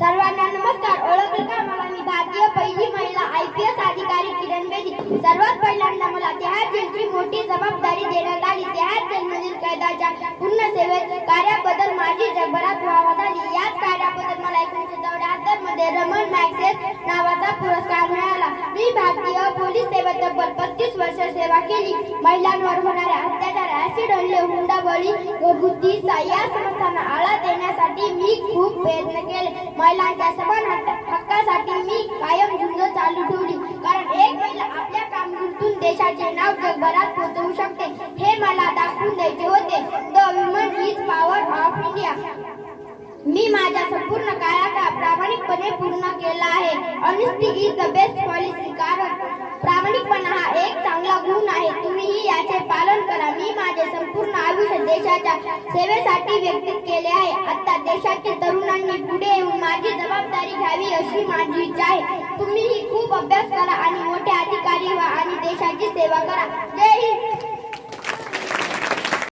सर्वांना नमस्कार. ओळखलं का? मला मी भारतीय पहिली महिला आय पी एस अधिकारी किरण बेदी. सर्वात पहिल्यांदा मला तिहार जेलची मोठी जबाबदारी देण्यात आली. तिहार जेलमधील कैद्याच्या पूर्ण सेवेत कार्याबद्दल माझी जगभरात व्हावा झाली. याच कार्याबद्दल मला एकोणीसशे चौऱ्याहत्तरमध्ये रमण मॅक्सेस नावाचा पुरस्कार मिळाला. मी भारतीय पोलीस सेवेत तब्बल पस्तीस वर्ष सेवा केली. महिलांवर होणाऱ्या अत्याचार ऍसिड हल्ले हुंडाबळी घरगुती या समस्यांना मी खूप प्रयत्न केले. महिलांच्या समान हक्क- हक्कासाठी मी कायम झुंज चालू ठेवली. कारण एक महिला आपल्या कामगिरीतून देशाचे नाव जगभरात पोहोचवू शकते. हे मला दाखवून द्यायचे होते. The woman is power of India मी माझ्या संपूर्ण काळाचा प्रामाणिकपणे पूर्ण केला आहे. Honesty is the best policy कारण प्रामाणिकपणा हा एक चांगला गुण आहे तुम्हीही याचे पालन करा मी माझे संपूर्ण आयुष्य देशाच्या सेवेसाठी व्यतीत केले आहे. आता देशातील तरुणांनी पुढे येऊन माझी जबाबदारी घ्यावी अशी माझी इच्छा आहे. तुम्हीही खूप अभ्यास करा आणि